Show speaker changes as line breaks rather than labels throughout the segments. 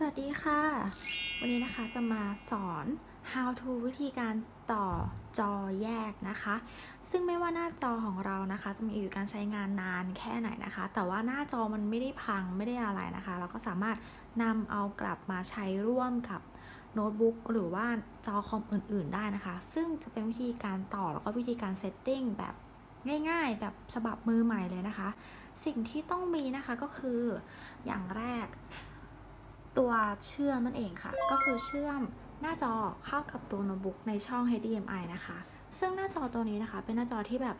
สวัสดีค่ะ วันนี้นะคะจะมาสอน how to วิธีการต่อจอแยกนะคะ ซึ่งไม่ว่าหน้าจอของเรานะคะ จะมีอายุการใช้งานนานแค่ไหนนะคะ แต่ว่าหน้าจอมันไม่ได้พังไม่ได้อะไรนะคะ เราก็สามารถนำเอากลับมาใช้ร่วมกับโน้ตบุ๊กหรือว่าจอคอมอื่น ๆ ได้นะคะ ซึ่งจะเป็นวิธีการต่อแล้วก็วิธีการเซตติ้งแบบง่ายๆ แบบฉบับมือใหม่เลยนะคะ สิ่งที่ต้องมีนะคะก็คืออย่างแรก ตัวเชื่อมนั่นเองค่ะ ก็คือเชื่อมหน้าจอเข้ากับตัวโน้ตบุ๊กในช่อง HDMI นะคะ ซึ่งหน้าจอตัวนี้นะคะ เป็นหน้าจอที่แบบ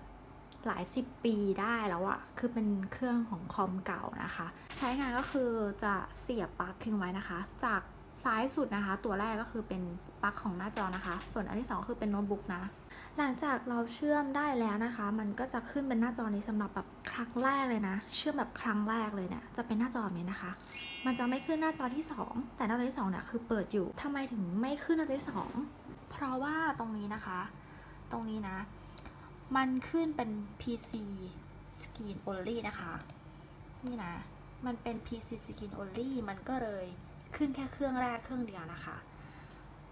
หลายสิบปีได้แล้วอะคือเป็นเครื่องของคอมเก่านะคะ ใช้งานก็คือจะเสียบปลั๊กทิ้งไว้นะคะ จากซ้ายสุดนะคะ ตัวแรกก็คือเป็นปลั๊กของหน้าจอนะคะ ส่วนอันที่สองคือเป็นโน้ตบุ๊กนะ หลังจากเราเชื่อมได้แล้วนะคะ มันก็จะขึ้นเป็นหน้าจอนี้สำหรับแบบครั้งแรกเลยนะ เชื่อมแบบครั้งแรกเลยเนี่ยจะเป็นหน้าจอแบบนี้นะคะ มันจะไม่ขึ้นหน้าจอที่ 2 แต่หน้าจอที่2เนี่ยคือเปิดอยู่ทำไมถึงไม่ขึ้นหน้าจอที่ 2 เพราะว่าตรงนี้นะคะ ตรงนี้นะ มันขึ้นเป็น PC Screen Only นะคะ นี่นะ มันเป็น PC Screen Only มันก็เลยขึ้นแค่เครื่องแรกเครื่องเดียวนะคะ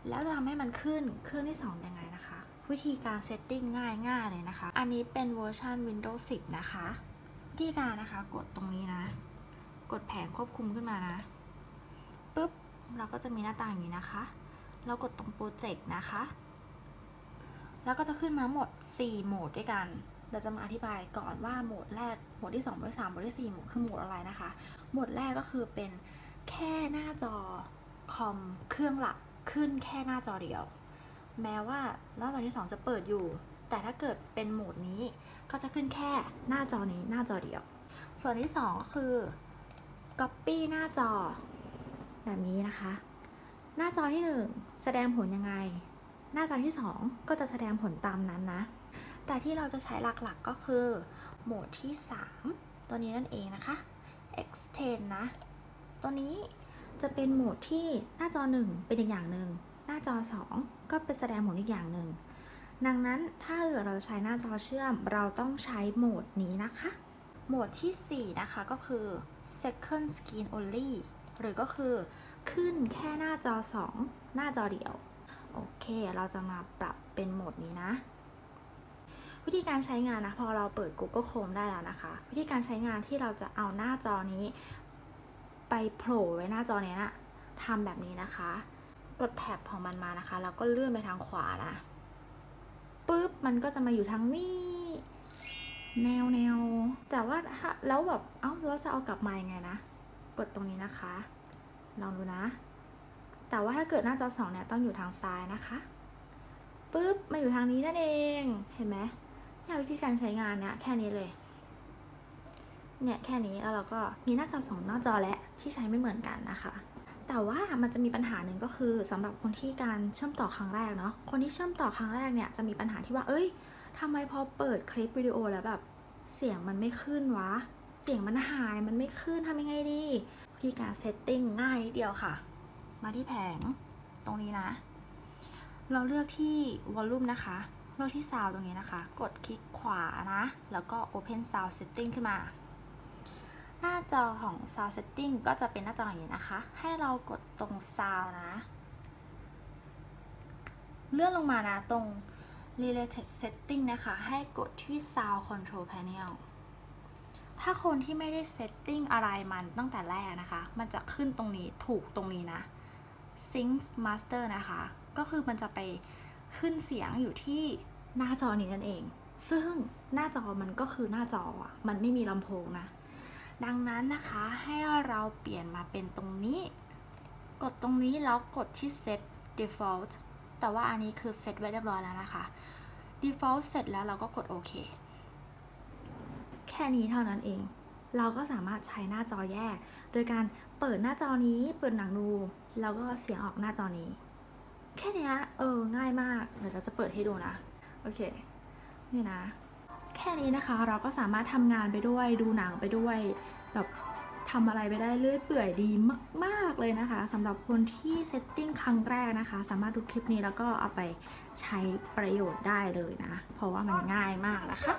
แล้วจะทำให้มันขึ้นเครื่องที่2ยังไง วิธีการเซตติ้งง่ายๆเลยนะคะ อันนี้เป็นเวอร์ชัน Windows 10 นะคะ วิธีการนะคะกดตรงนี้นะ กดแผงควบคุมขึ้นมานะปุ๊บเราก็จะมีหน้าต่างอย่างนี้นะคะ เรากดตรงโปรเจกต์นะคะ แล้วก็จะขึ้นมาหมด 4 โหมดด้วยกัน เราจะมาอธิบายก่อนว่าโหมดแรก โหมดที่2โหมดที่3โหมดที่4โหมดคือโหมดอะไรนะคะ โหมดแรกก็คือเป็นแค่หน้าจอคอมเครื่องหลักขึ้นแค่หน้าจอเดียว แม้ว่าหน้าจอที่ 2 จะเปิดอยู่ แต่ถ้าเกิดเป็นโหมดนี้ก็จะขึ้นแค่หน้าจอนี้หน้าจอเดียว ส่วนที่2ก็คือ Copy หน้าจอ แบบนี้นะคะ หน้าจอที่ 1 แสดงผลยังไง หน้าจอที่ 2 ก็จะแสดงผลตามนั้นนะ แต่ที่เราจะใช้หลักๆก็คือ โหมดที่ 3 ตัวนี้นั่นเองนะคะ extend นะ ตัวนี้จะเป็นโหมดที่หน้าจอ 1 เป็นอีกอย่างหนึ่ง หน้าจอ 2 ก็เป็นแสดงผลอีกอย่างหนึ่ง ดังนั้นถ้าเกิดเราใช้หน้าจอเชื่อม เราต้องใช้โหมดนี้นะคะ โหมดที่ 4 นะคะก็คือ second screen only หรือก็คือขึ้นแค่หน้าจอ 2 หน้าจอเดียว โอเค เราจะมาปรับเป็นโหมดนี้นะ วิธีการใช้งานนะ พอเราเปิด Google Chrome ได้แล้วนะคะ วิธีการใช้งานที่เราจะเอาหน้าจอนี้ ไปโผล่ไว้หน้าจอเนี้ยนะทำแบบนี้นะคะ กดแท็บของมันมานะคะ แล้วก็เลื่อนไปทางขวานะปุ๊บมันก็จะมาอยู่ทางนี้แนวแนวแต่ว่าถ้าแล้วแบบเอ้าเราจะเอากลับมายังไงนะกดตรงนี้นะคะ ลองดูนะ แต่ว่าถ้าเกิดหน้าจอสองเนี่ยต้องอยู่ทางซ้ายนะคะปุ๊บมาอยู่ทางนี้นั่นเองเห็นไหมเนี่ยวิธีการใช้งานเนี่ยแค่นี้เลยเนี่ยแค่นี้แล้วเราก็มีหน้าจอสองหน้าจอและที่ใช้ไม่เหมือนกันนะคะ แต่ว่ามันจะมีปัญหาหนึ่งก็คือสำหรับคนที่การเชื่อมต่อครั้งแรกเนาะคนที่เชื่อมต่อครั้งแรกเนี่ยจะมีปัญหาที่ว่า เอ้ยทำไมพอเปิดคลิปวิดีโอแล้วแบบเสียงมันไม่ขึ้นวะ เสียงมันหายมันไม่ขึ้นทำยังไงดีวิธีการเซตติ้งง่ายนิดเดียวค่ะ มาที่แผงตรงนี้นะ เราเลือกที่ volume นะคะเลือกที่ sound ตรงนี้นะคะ กดคลิกขวานะ แล้วก็ open sound setting ขึ้นมา หน้าจอของ sound setting ก็จะเป็นหน้าจออย่างนี้นะคะ ให้เรากดตรง sound นะ เลื่อนลงมานะตรง related setting นะคะ ให้กดที่ sound control panel ถ้าคนที่ไม่ได้ setting อะไรมันตั้งแต่แรกนะคะ มันจะขึ้นตรงนี้ถูกตรงนี้นะ sync master นะคะ ก็คือมันจะไปขึ้นเสียงอยู่ที่หน้าจอนี้นั่นเอง ซึ่งหน้าจอมันก็คือหน้าจออะมันไม่มีลำโพงนะ ดังนั้นนะคะให้เราเปลี่ยนมาเป็นตรงนี้ กดตรงนี้แล้วกดที่ set default แต่ว่าอันนี้คือเซตไว้เรียบร้อยแล้วนะคะ default เสร็จแล้วเราก็กดโอเค แค่นี้เท่านั้นเอง เราก็สามารถใช้หน้าจอแยก โดยการเปิดหน้าจอนี้ เปิดหนังดู แล้วก็เสียงออกหน้าจอนี้ แค่นี้เออ ง่ายมาก เดี๋ยวเราจะเปิดให้ดูนะ โอเค นี่นะ แค่นี้นะคะเราก็สามารถทำงานไปด้วยดูหนังไปด้วยแบบทำอะไรไปได้เรื่อยเปื่อยดีมาก ๆ เลยนะคะสำหรับคนที่เซตติ้งครั้งแรกนะคะ สามารถดูคลิปนี้แล้วก็เอาไปใช้ประโยชน์ได้เลยนะ เพราะว่ามันง่ายมากนะคะ